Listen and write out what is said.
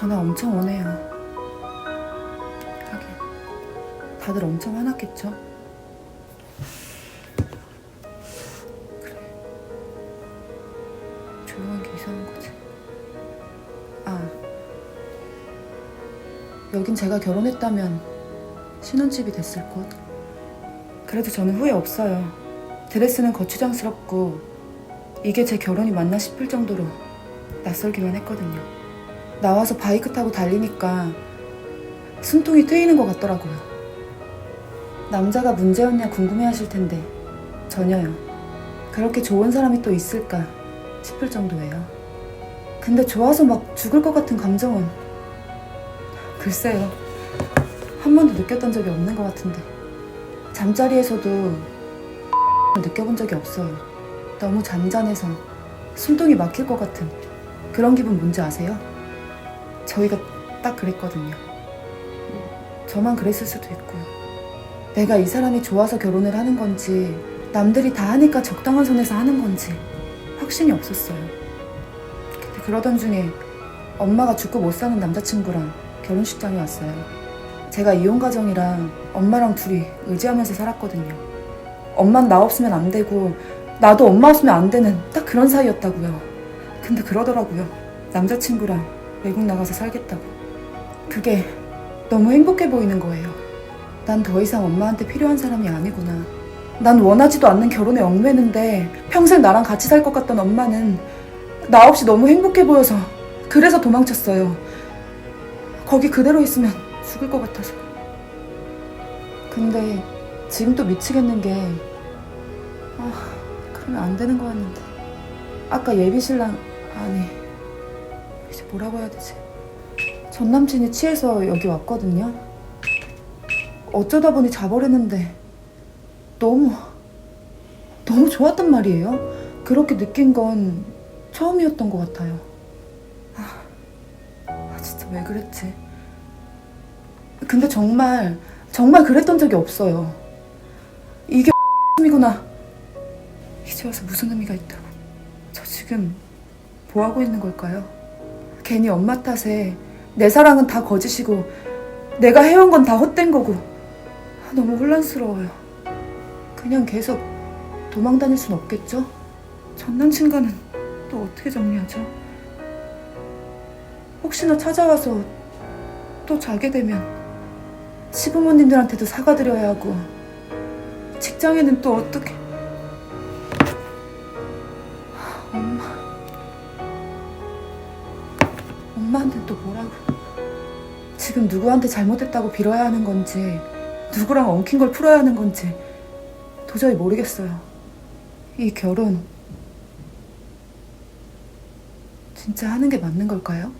전화 엄청 오네요. 하긴 다들 엄청 화났겠죠? 조용한 게 이상한 거지. 아. 여긴 제가 결혼했다면 신혼집이 됐을 것. 그래도 저는 후회 없어요. 드레스는 거추장스럽고 이게 제 결혼이 맞나 싶을 정도로 낯설기만 했거든요. 나와서 바이크 타고 달리니까 숨통이 트이는 것 같더라고요. 남자가 문제였냐 궁금해 하실 텐데 전혀요. 그렇게 좋은 사람이 또 있을까 싶을 정도예요. 근데 좋아서 막 죽을 것 같은 감정은 글쎄요. 한 번도 느꼈던 적이 없는 것 같은데 잠자리에서도 느껴본 적이 없어요. 너무 잔잔해서 숨통이 막힐 것 같은 그런 기분 뭔지 아세요? 저희가 딱 그랬거든요. 저만 그랬을 수도 있고요. 내가 이 사람이 좋아서 결혼을 하는 건지 남들이 다 하니까 적당한 선에서 하는 건지 확신이 없었어요. 근데 그러던 중에 엄마가 죽고 못 사는 남자친구랑 결혼식장에 왔어요. 제가 이혼 가정이랑 엄마랑 둘이 의지하면서 살았거든요. 엄만 나 없으면 안 되고 나도 엄마 없으면 안 되는 딱 그런 사이였다고요. 근데 그러더라고요. 남자친구랑 외국 나가서 살겠다고. 그게 너무 행복해 보이는 거예요. 난 더 이상 엄마한테 필요한 사람이 아니구나. 난 원하지도 않는 결혼에 얽매는데 평생 나랑 같이 살 것 같던 엄마는 나 없이 너무 행복해 보여서 그래서 도망쳤어요. 거기 그대로 있으면 죽을 것 같아서. 근데 지금 또 미치겠는 게 아, 그러면 안 되는 거였는데. 아까 예비 신랑 아니 이제 뭐라고 해야 되지? 전 남친이 취해서 여기 왔거든요. 어쩌다 보니 자버렸는데 너무 너무 좋았단 말이에요. 그렇게 느낀 건 처음이었던 것 같아요. 아, 아, 진짜 왜 그랬지? 근데 정말 정말 그랬던 적이 없어요. 이게 이구나. 이제 와서 무슨 의미가 있다고. 저 지금 뭐 하고 있는 걸까요? 괜히 엄마 탓에 내 사랑은 다 거짓이고 내가 해온 건 다 헛된 거고 아, 너무 혼란스러워요. 그냥 계속 도망 다닐 순 없겠죠? 전 남친과는 또 어떻게 정리하죠? 혹시나 찾아와서 또 자게 되면 시부모님들한테도 사과드려야 하고 직장에는 또 어떻게 엄마한테는 또 뭐라고 지금 누구한테 잘못했다고 빌어야 하는 건지 누구랑 엉킨 걸 풀어야 하는 건지 도저히 모르겠어요 이 결혼 진짜 하는 게 맞는 걸까요?